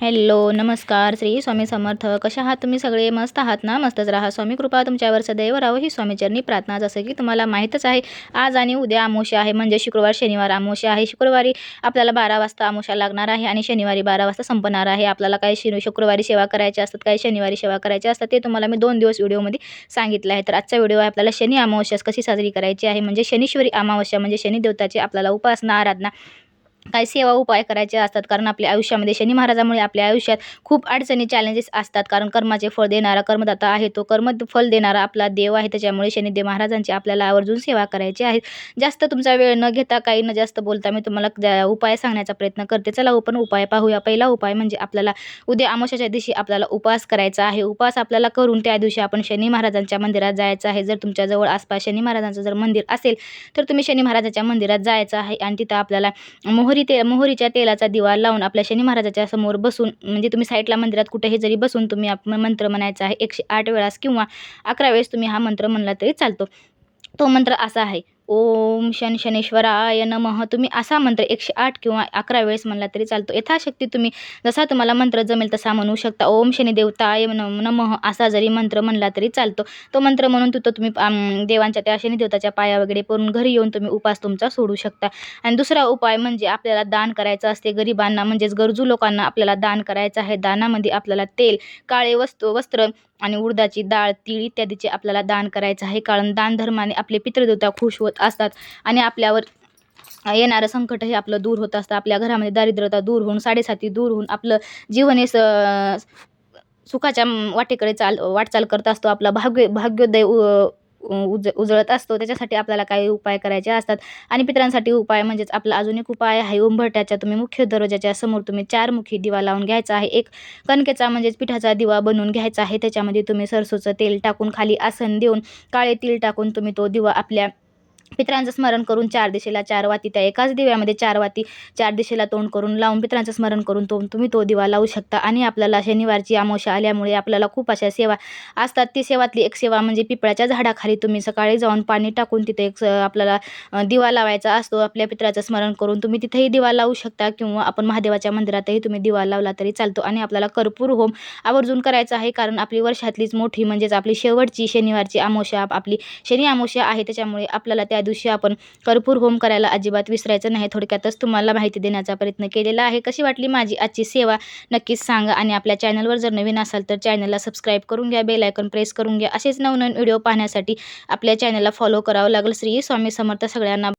Hello नमस्कार. श्री स्वामी समर्थ. कशा आहात तुम्ही सगळे? मस्त आहात ना? मस्तच राहा. स्वामी कृपा तुमच्यावर सदैव राहो. ही स्वामीचरणी प्रार्थना जसं की तुम्हाला माहीतच आहे. आज आणि उद्या अमावस्या आहे. म्हणजे शुक्रवार शनिवार अमावस्या आहे. शुक्रवारी आपल्याला बारा वाजता आमोशा लागणार आहे आणि शनिवारी बारा वाजता संपणार आहे. आपल्याला काही शनि शुक्रवारी सेवा करायच्या असतात काही शनिवारी सेवा करायच्या असतात ते तुम्हाला मी दोन दिवस व्हिडिओमध्ये सांगितलं आहे तर आजचा व्हिडिओ आहे आपल्याला शनी अमावस्या कशी साजरी करायची आहे? म्हणजे शनीश्वरी अमावस्या म्हणजे शनिदेवताची आपल्याला उपासना आराधना काही सेवा उपाय करायचे असतात. कारण आपल्या आयुष्यामध्ये शनी महाराजामुळे आपल्या आयुष्यात खूप अडचणी चॅलेंजेस असतात. कारण कर्माचे फळ देणारा कर्मदाता आहे. तो कर्म फल देणारा आपला देव आहे. त्याच्यामुळे शनिदेव महाराजांची आपल्याला आवर्जून सेवा करायची आहे जास्त तुमचा वेळ न घेता काही न जास्त बोलता मी तुम्हाला उपाय सांगण्याचा प्रयत्न करते. चला आपण उपाय पाहूया. पहिला उपाय म्हणजे आपल्याला उद्या अमावस्याच्या दिवशी आपल्याला उपवास करायचा आहे. उपवास आपल्याला करून त्या दिवशी आपण शनी महाराजांच्या मंदिरात जायचं आहे. जर तुमच्या जवळ आसपास शनी महाराजांचं जर मंदिर असेल तर तुम्ही शनी महाराजांच्या मंदिरात जायचं आहे. आणि तिथं आपल्याला मोह मोहरी ते मोहरीच्या तेलाचा दिवा लावून आपल्या शनी महाराजाच्या समोर बसून म्हणजे तुम्ही साईडला मंदिरात कुठेही जरी बसून तुम्ही आप मंत्र म्हणायचा आहे एकशे आठ वेळास किंवा अकरा वेळेस तुम्ही हा मंत्र म्हणला तरी चालतो. तो मंत्र असा आहे ओम शन शनेश्वराय नमः. तुम्ही असा मंत्र एकशे आठ किंवा अकरा वेळेस म्हणला तरी चालतो. यथाशक्ती तुम्ही जसा तुम्हाला मंत्र जमेल तसा म्हणू शकता. ओम शनिदेवताय नम नमः असा जरी मंत्र म्हणला तरी चालतो. तो मंत्र म्हणून तिथं तुम्ही देवांच्या त्या शनिदेवताच्या पाया वगैरे करून घरी येऊन तुम्ही उपास तुमचा सोडू शकता. आणि दुसरा उपाय म्हणजे आपल्याला दान करायचं असते गरिबांना म्हणजेच गरजू लोकांना आपल्याला दान करायचं आहे. दानामध्ये आपल्याला तेल काळे वस्तू वस्त्र आणि उडदाची डाळ तीळ इत्यादीचे आपल्याला दान करायचं आहे. कारण दान धर्माने आपले पितृदेवता खुश होत असतात. आणि आपल्यावर येणारं संकट हे आपलं दूर होत असतं. आपल्या घरामध्ये दारिद्र्यता दूर होऊन साडेसाती दूर होऊन आपलं जीवन हे स सुखाच्या वाटेकडे चाल वाटचाल करत असतो. आपला भाग्य भाग्योदय उ- उज उजळत असतो. त्याच्यासाठी आपल्याला काही उपाय करायचे असतात. आणि पितरांसाठी उपाय म्हणजेच आपला अजून एक उपाय आहे. उंबरट्याच्या तुम्ही मुख्य दरवाजाच्या समोर तुम्ही चारमुखी दिवा लावून घ्यायचा आहे. एक कणकेचा म्हणजेच पिठाचा दिवा बनवून घ्यायचा आहे. त्याच्यामध्ये तुम्ही सरसोचं तेल टाकून खाली आसन देऊन काळे तेल टाकून तुम्ही तो दिवा आपल्या पितरांचं स्मरण करून चार दिशेला चार वाती त्या एकाच दिव्यामध्ये चार वाती चार दिशेला तोंड करून लावून पित्रांचं स्मरण करून तो तुम्ही तो दिवा लावू शकता. आणि आपल्याला शनिवारची अमावस्या आल्यामुळे आपल्याला खूप अशा सेवा असतात. ती सेवातली एक सेवा म्हणजे पिपळाच्या झाडाखाली तुम्ही सकाळी जाऊन पाणी टाकून तिथे एक स- आपल्याला दिवा लावायचा असतो. आपल्या पितराचं स्मरण करून तुम्ही तिथेही दिवा लावू शकता किंवा आपण महादेवाच्या मंदिरातही तुम्ही दिवा लावला तरी चालतो. आणि आपल्याला कर्पूर होम आवर्जून करायचा आहे कारण आपली वर्षातलीच मोठी म्हणजेच आपली शेवटची शनिवारची अमावस्या आपली शनी अमावस्या आहे. त्याच्यामुळे आपल्याला त्या त्या दिवशी आपण कर्पूर होम करायला अजिबात विसरायचं नाही. थोडक्यातच तुम्हाला माहिती देण्याचा प्रयत्न केलेला आहे. कशी वाटली माझी आजची सेवा? नक्कीच सांगा आणि आपल्या चॅनलवर जर नवीन असाल तर चॅनलला सबस्क्राईब करून घ्या बेल आयकॉन प्रेस करून घ्या. असेच नवनवीन व्हिडिओ पाहण्यासाठी आपल्या चॅनलला फॉलो करावं लागेल. श्री स्वामी समर्थ सगळ्यांना